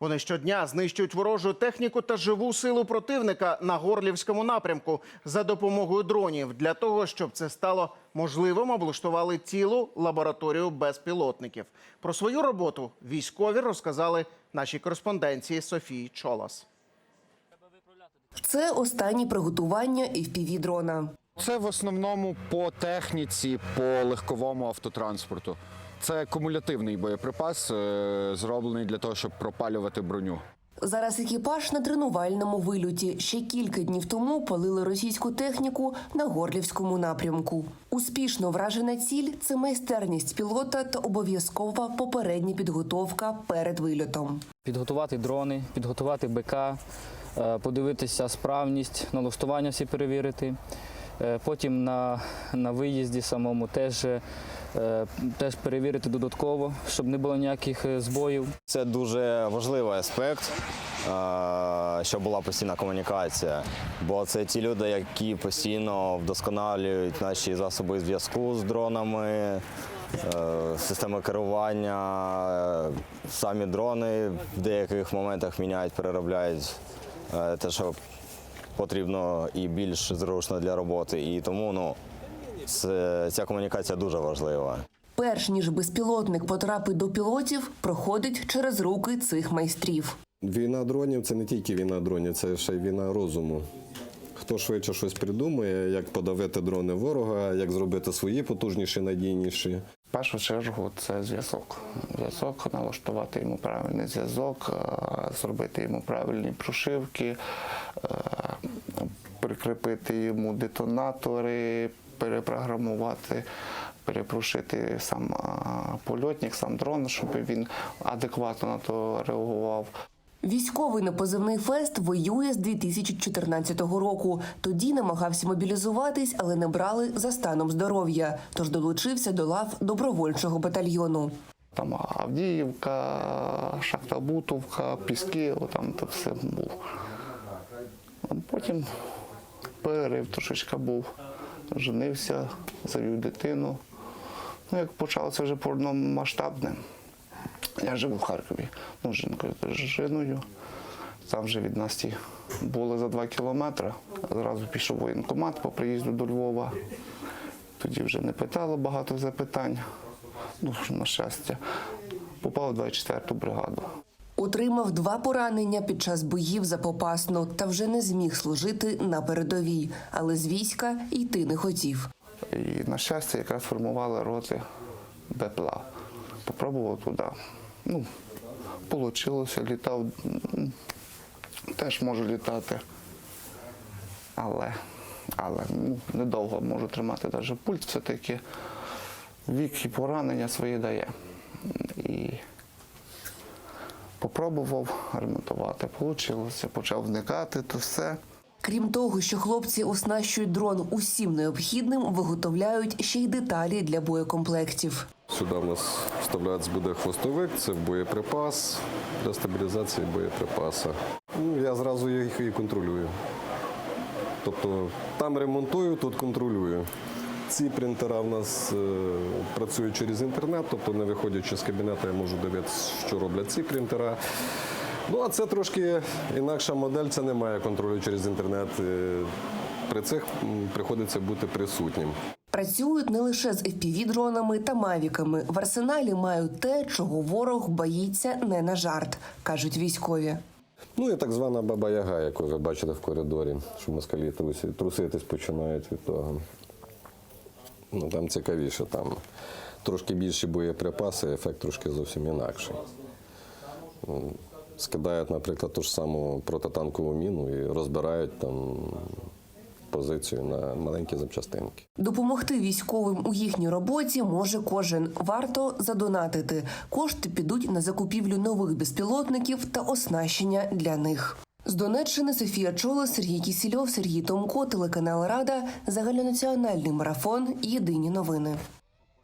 Вони щодня знищують ворожу техніку та живу силу противника на горлівському напрямку за допомогою дронів. Для того щоб це стало можливим, облаштували цілу лабораторію безпілотників. Про свою роботу військові розказали нашій кореспонденції Софії Чолас. Це останні приготування fpv дрона. Це в основному по техніці, по легковому автотранспорту. Це кумулятивний боєприпас, е, зроблений для того, щоб пропалювати броню. Зараз екіпаж на тренувальному вильоті. Ще кілька днів тому палили російську техніку на горлівському напрямку. Успішно вражена ціль це майстерність пілота та обов'язкова попередня підготовка перед вильотом. підготувати дрони, підготувати БК, е, подивитися справність, налаштування всі перевірити. Е, Потім на, на виїзді самому теж, е, теж перевірити додатково, щоб не було ніяких е, збоїв. Це дуже важливий аспект, щоб була постійна комунікація. Бо це ті люди, які постійно вдосконалюють наші засоби зв'язку з дронами, системи керування, самі дрони в деяких моментах міняють, переробляють те, що потрібно і більш зручно для роботи. І тому ну, це- ця комунікація дуже важлива. Перш ніж безпілотник потрапить до пілотів, проходить через руки цих майстрів. Війна дронів це не тільки війна дронів, це ще й війна розуму. Хто швидше щось придумує, як подавити дрони ворога, як зробити свої потужніші, надійніші. В першу чергу це зв'язок. Зв'язок, налаштувати йому правильний зв'язок, зробити йому правильні прошивки, прикріпити йому детонатори, перепрограмувати, перепрошити сам польотник, сам дрон, щоб він адекватно на то реагував. Військовий на позивний фест воює з 2014 року. Тоді намагався мобілізуватись, але не брали за станом здоров'я. Тож долучився до лав добровольчого батальйону. Там Авдіївка, Шахта Бутовка, Піски, там то все був. Потім перерив трошечки був, женився, завів дитину. Ну, як почалося вже повномасштабне, я живу в Харкові, ну, з жінкою з жіною. Там вже від нас ті були за два кілометри. Зразу пішов воєнкомат по приїзду до Львова. Тоді вже не питало багато запитань. Ну, на щастя, попав в 24-ту бригаду. Отримав два поранення під час боїв за Попасну та вже не зміг служити на передовій, але з війська йти не хотів. І на щастя, якраз формували роти БПЛА. Попробував туди. Ну, вийшло, літав. Теж можу літати. Але, але ну, недовго можу тримати навіть пульт все-таки. Вік і поранення свої дає. Попробував ремонтувати. Вийшло, почав вникати, то все. Крім того, що хлопці оснащують дрон усім необхідним, виготовляють ще й деталі для боєкомплектів. Сюди у нас вставляється буде хвостовик, це боєприпас для стабілізації боєприпаса. Ну, я зразу їх і контролюю. Тобто там ремонтую, тут контролюю. Ці принтера в нас е, працюють через інтернет, тобто не виходячи з кабінету, я можу дивитися, що роблять ці принтера. Ну, а це трошки інакша модель, це немає контролю через інтернет. Е, При цих приходиться бути присутнім. Працюють не лише з FPV-дронами та мавіками. В арсеналі мають те, чого ворог боїться не на жарт, кажуть військові. Ну і так звана баба Яга, яку ви бачите в коридорі, що москалі труситись починають від того. Ну, там цікавіше, там трошки більші боєприпаси, ефект трошки зовсім інакший. Скидають, наприклад, ту ж саму протитанкову міну і розбирають там позицію на маленькі запчастинки. Допомогти військовим у їхній роботі може кожен. Варто задонатити. Кошти підуть на закупівлю нових безпілотників та оснащення для них. З Донеччини Софія Чола, Сергій Кісільов, Сергій Томко, телеканал Рада, загальнонаціональний марафон. Єдині новини.